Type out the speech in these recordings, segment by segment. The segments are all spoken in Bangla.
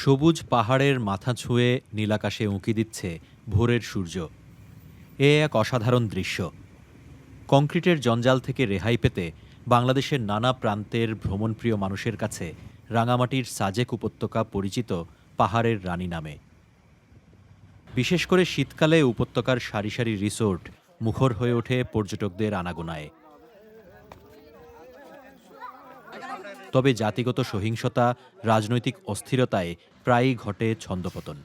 সবুজ পাহাড়ের মাথা ছুঁয়ে নীলাকাশে উঁকি দিচ্ছে ভোরের সূর্য। এ এক অসাধারণ দৃশ্য। কংক্রিটের জঞ্জাল থেকে রেহাই পেতে বাংলাদেশের নানা প্রান্তের ভ্রমণপ্রিয় মানুষের কাছে রাঙামাটির সাজেক উপত্যকা পরিচিত পাহাড়ের রানী নামে। বিশেষ করে শীতকালে উপত্যকার সারি সারি রিসোর্ট মুখর হয়ে ওঠে পর্যটকদের আনাগোনায়। তবে জাতিগত সহিংসতা, রাজনৈতিক অস্থিরতায় প্রায়ই ঘটে ছন্দপতন।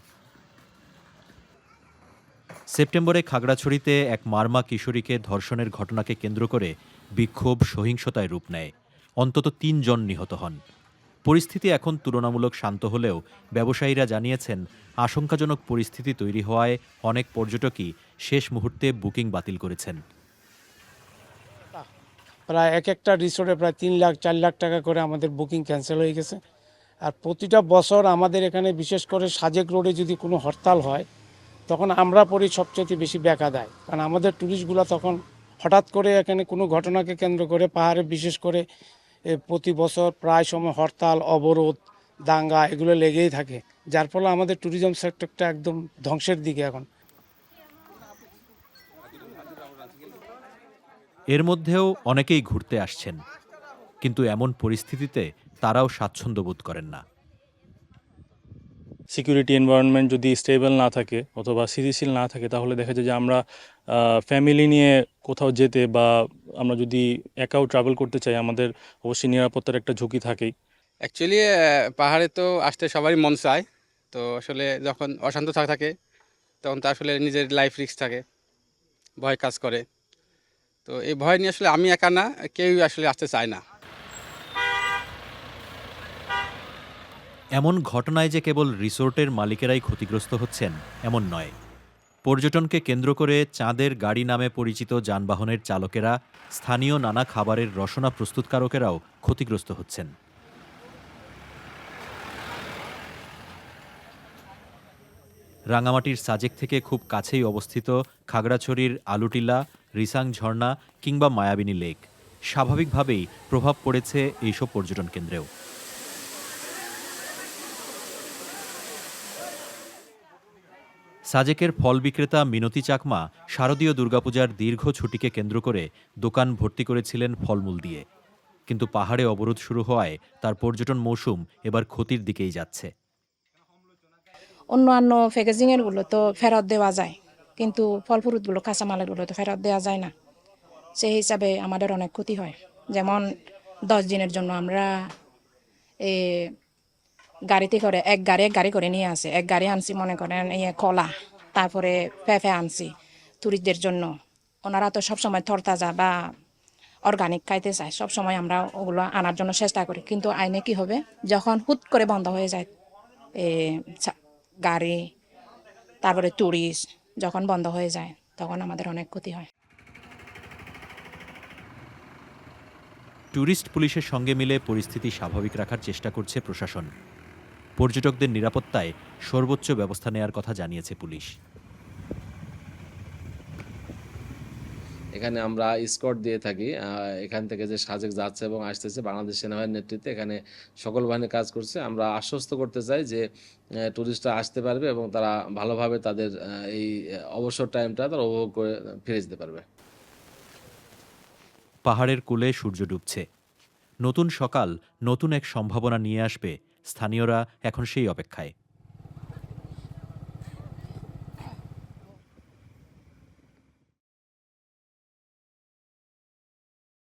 সেপ্টেম্বরে খাগড়াছড়িতে এক মারমা কিশোরীকে ধর্ষণের ঘটনাকে কেন্দ্র করে বিক্ষোভ সহিংসতায় রূপ নেয়। অন্তত তিনজন নিহত হন। পরিস্থিতি এখন তুলনামূলক শান্ত হলেও ব্যবসায়ীরা জানিয়েছেন, আশঙ্কাজনক পরিস্থিতি তৈরি হওয়ায় অনেক পর্যটকই শেষ মুহূর্তে বুকিং বাতিল করেছেন। প্রায় এক একটা রিসোর্টে প্রায় তিন লাখ, চার লাখ টাকা করে আমাদের বুকিং ক্যান্সেল হয়ে গেছে। আর প্রতিটা বছর আমাদের এখানে বিশেষ করে সাজেক রোডে যদি কোনো হরতাল হয়, তখন আমরা পড়ি সবচেয়ে বেশি ব্যাকা দেয়। কারণ আমাদের ট্যুরিস্টগুলো তখন হঠাৎ করে এখানে কোনো ঘটনাকে কেন্দ্র করে পাহাড়ে বিশেষ করে প্রতি বছর প্রায় সময় হরতাল, অবরোধ, দাঙ্গা এগুলো লেগেই থাকে। যার ফলে আমাদের ট্যুরিজম সেক্টরটা একদম ধ্বংসের দিকে এখন। এর মধ্যেও অনেকেই ঘুরতে আসছেন কিন্তু এমন পরিস্থিতিতে তারাও স্বাচ্ছন্দ্য বোধ করেন না। সিকিউরিটি এনভায়রনমেন্ট যদি স্টেবল না থাকে অথবা স্থিতিশীল না থাকে তাহলে দেখা যায় যে আমরা ফ্যামিলি নিয়ে কোথাও যেতে বা আমরা যদি একাও ট্রাভেল করতে চাই আমাদের অবশ্যই নিরাপত্তার একটা ঝুঁকি থাকেই। অ্যাকচুয়ালি পাহাড়ে তো আসতে সবারই মন চায়। তো আসলে যখন অশান্ত থাকে তখন তো আসলে নিজের লাইফ রিস্ক থাকে। ভয় কাজ করে। তো এই ভয় নিয়ে আসলে আমি একা না, কেউই আসলে আসতে চায় না। এমন ঘটনায় যে কেবল রিসোর্টের মালিকেরাই ক্ষতিগ্রস্ত হচ্ছেন, এমন নয়। পর্যটনকে কেন্দ্র করে চাঁদের গাড়ি নামে পরিচিত যানবাহনের চালকেরা, স্থানীয় নানা খাবারের রসনা প্রস্তুতকারকেরাও ক্ষতিগ্রস্ত হচ্ছেন। রাঙামাটির সাজেক থেকে খুব কাছেই অবস্থিত খাগড়াছড়ির আলুটিলা রিসাং ঝর্ণা কিংবা মায়াবিনী লেক। স্বাভাবিকভাবেই প্রভাব পড়েছে এইসব পর্যটন কেন্দ্রেও। সাজেকের ফল বিক্রেতা মিনতি চাকমা শারদীয় দুর্গাপূজার দীর্ঘ ছুটিকে কেন্দ্র করে দোকান ভর্তি করেছিলেন ফলমূল দিয়ে। কিন্তু পাহাড়ে অবরোধ শুরু হওয়ায় তার পর্যটন মৌসুম এবার ক্ষতির দিকেই যাচ্ছে। অন্যান্য প্যাকেজিংয়েরগুলো তো ফেরত দেওয়া যায়। কিন্তু ফল ফ্রুটগুলো কাঁচামালেরগুলো তো ফেরত দেওয়া যায় না। সেই হিসাবে আমাদের অনেক ক্ষতি হয়। যেমন দশ দিনের জন্য আমরা এ গাড়িতে করে, এক গাড়ি এক গাড়ি করে নিয়ে আসে। এক গাড়ি আনছি, মনে করেন ইয়ে কলা, তারপরে পেঁপে আনছি টুরিস্টদের জন্য। ওনারা তো সবসময় তরতাজা বা অর্গানিক খাইতে চায়। সবসময় আমরা ওগুলো আনার জন্য চেষ্টা করি। কিন্তু আইনে কি হবে? যখন হুট করে বন্ধ হয়ে যায়, এ গাড়ি, তারপরে ট্যুরিস্ট যখন বন্ধ হয়ে যায়, তখন আমাদের অনেক ক্ষতি হয়। ট্যুরিস্ট পুলিশের সঙ্গে মিলে পরিস্থিতি স্বাভাবিক রাখার চেষ্টা করছে প্রশাসন। পর্যটকদের নিরাপত্তায় সর্বোচ্চ ব্যবস্থা নেয়ার কথা জানিয়েছে পুলিশ। এখানে আমরা স্কট দিয়ে থাকি। এখান থেকে যে সাজেক যাচ্ছে এবং আসতেছে বাংলাদেশ সেনাবাহিনীর নেতৃত্বে, এখানে সকল বাহিনী কাজ করছে। আমরা আশ্বস্ত করতে চাই যে ট্যুরিস্টরা আসতে পারবে এবং তারা ভালোভাবে তাদের এই অবসর টাইমটা তারা উপভোগ করে, ফিরে যেতে পারবে। পাহাড়ের কোলে সূর্য ডুবছে। নতুন সকাল, নতুন এক সম্ভাবনা নিয়ে আসবে। স্থানীয়রা এখন সেই অপেক্ষায়।